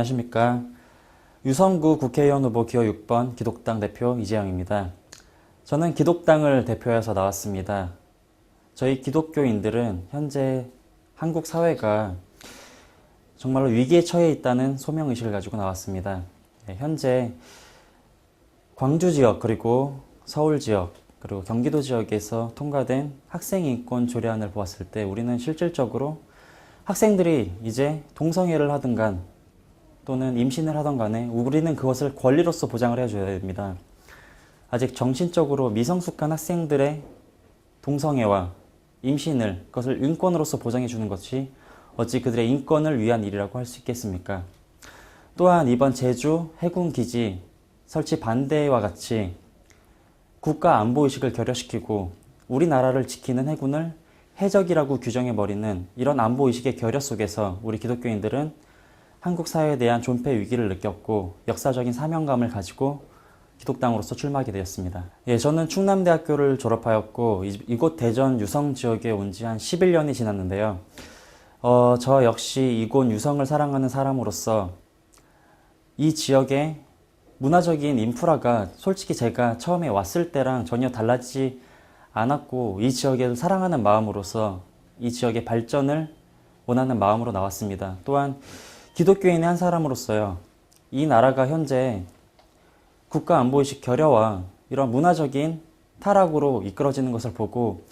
안녕하십니까. 유성구 국회의원 후보 기호 6번 기독당 대표 이재영입니다. 저는 기독당을 대표해서 나왔습니다. 저희 기독교인들은 현재 한국 사회가 정말로 위기에 처해 있다는 소명의식을 가지고 나왔습니다. 네, 현재 광주 지역 그리고 서울 지역 그리고 경기도 지역에서 통과된 학생 인권 조례안을 보았을 때 우리는 실질적으로 학생들이 이제 동성애를 하든 간 또는 임신을 하던 간에 우리는 그것을 권리로서 보장을 해줘야 됩니다. 아직 정신적으로 미성숙한 학생들의 동성애와 임신을 그것을 인권으로서 보장해 주는 것이 어찌 그들의 인권을 위한 일이라고 할 수 있겠습니까? 또한 이번 제주 해군 기지 설치 반대와 같이 국가 안보 의식을 결여시키고 우리나라를 지키는 해군을 해적이라고 규정해 버리는 이런 안보 의식의 결여 속에서 우리 기독교인들은 한국 사회에 대한 존폐 위기를 느꼈고 역사적인 사명감을 가지고 기독당으로서 출마하게 되었습니다. 예, 저는 충남대학교를 졸업하였고 이, 이곳 대전 유성 지역에 온 지 한 11년이 지났는데요. 어, 저 역시 이곳 유성을 사랑하는 사람으로서 이 지역의 문화적인 인프라가 솔직히 제가 처음에 왔을 때랑 전혀 달라지지 않았고 이 지역을 사랑하는 마음으로서 이 지역의 발전을 원하는 마음으로 나왔습니다. 또한 기독교인의 한 사람으로서요. 이 나라가 현재 국가 안보의식 결여와 이런 문화적인 타락으로 이끌어지는 것을 보고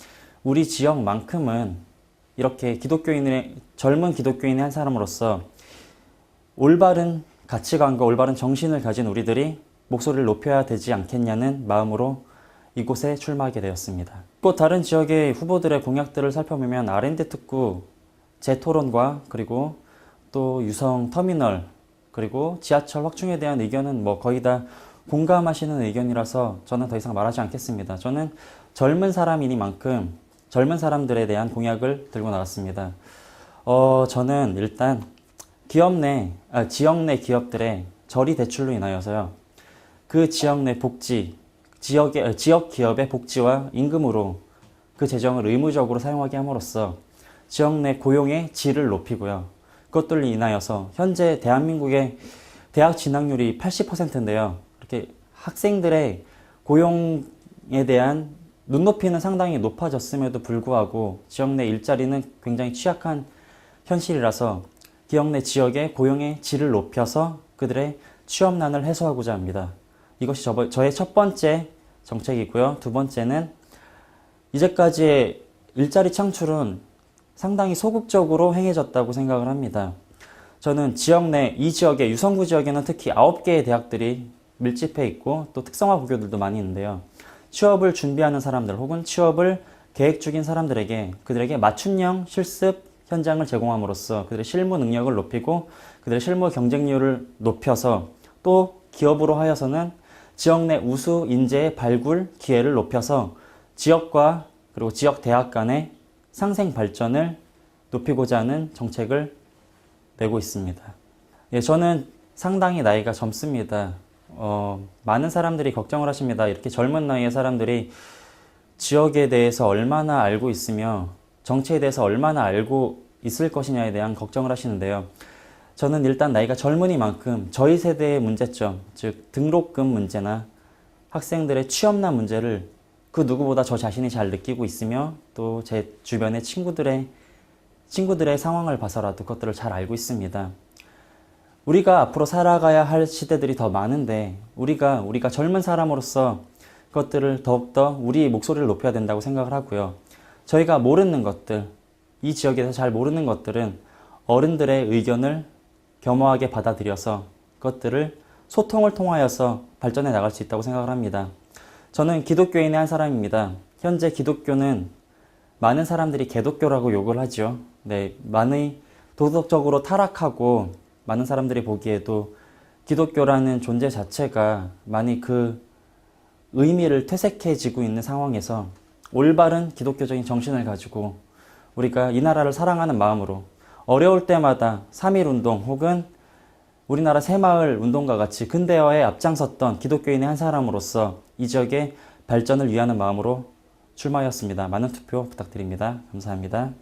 우리 지역만큼은 이렇게 기독교인의 젊은 기독교인의 한 사람으로서 올바른 가치관과 올바른 정신을 가진 우리들이 목소리를 높여야 되지 않겠냐는 마음으로 이곳에 출마하게 되었습니다. 또 다른 지역의 후보들의 공약들을 살펴보면 R&D 특구, 재토론과 그리고 또 유성 터미널 그리고 지하철 확충에 대한 의견은 뭐 거의 다 공감하시는 의견이라서 저는 더 이상 말하지 않겠습니다. 저는 젊은 사람이니만큼 젊은 사람들에 대한 공약을 들고 나왔습니다. 어, 저는 일단 기업 내, 아, 지역 내 기업들의 저리 대출로 인하여서요. 그 지역 내 복지, 지역의, 어, 지역 기업의 복지와 임금으로 그 재정을 의무적으로 사용하게 함으로써 지역 내 고용의 질을 높이고요. 그것들로 인하여서 현재 대한민국의 대학 진학률이 80%인데요. 이렇게 학생들의 고용에 대한 눈높이는 상당히 높아졌음에도 불구하고 지역 내 일자리는 굉장히 취약한 현실이라서 기업 내 지역의 고용의 질을 높여서 그들의 취업난을 해소하고자 합니다. 이것이 저, 저의 첫 번째 정책이고요. 두 번째는 이제까지의 일자리 창출은 상당히 소극적으로 행해졌다고 생각을 합니다. 저는 지역 내 이 지역의 유성구 지역에는 특히 9개의 대학들이 밀집해 있고 또 특성화 부교들도 많이 있는데요. 취업을 준비하는 사람들 혹은 취업을 계획 중인 사람들에게 그들에게 맞춤형 실습 현장을 제공함으로써 그들의 실무 능력을 높이고 그들의 실무 경쟁률을 높여서 또 기업으로 하여서는 지역 내 우수 인재의 발굴 기회를 높여서 지역과 그리고 지역 대학 간의 상생 발전을 높이고자 하는 정책을 내고 있습니다. 예, 저는 상당히 나이가 젊습니다. 어, 많은 사람들이 걱정을 하십니다. 이렇게 젊은 나이의 사람들이 지역에 대해서 얼마나 알고 있으며 정치에 대해서 얼마나 알고 있을 것이냐에 대한 걱정을 하시는데요. 저는 일단 나이가 젊으니만큼 저희 세대의 문제점, 즉 등록금 문제나 학생들의 취업난 문제를 그 누구보다 저 자신이 잘 느끼고 있으며 또 제 주변의 친구들의 친구들의 상황을 봐서라도 그것들을 잘 알고 있습니다. 우리가 앞으로 살아가야 할 시대들이 더 많은데 우리가 우리가 젊은 사람으로서 그것들을 더욱더 우리 목소리를 높여야 된다고 생각을 하고요. 저희가 모르는 것들, 이 지역에서 잘 모르는 것들은 어른들의 의견을 겸허하게 받아들여서 그것들을 소통을 통하여서 발전해 나갈 수 있다고 생각을 합니다. 저는 기독교인의 한 사람입니다. 현재 기독교는 많은 사람들이 개독교라고 욕을 하죠. 네, 많이 도덕적으로 타락하고 많은 사람들이 보기에도 기독교라는 존재 자체가 많이 그 의미를 퇴색해지고 있는 상황에서 올바른 기독교적인 정신을 가지고 우리가 이 나라를 사랑하는 마음으로 어려울 때마다 3.1운동 혹은 우리나라 새마을 운동과 같이 근대화에 앞장섰던 기독교인의 한 사람으로서 이 지역의 발전을 위하는 마음으로 출마하였습니다. 많은 투표 부탁드립니다. 감사합니다.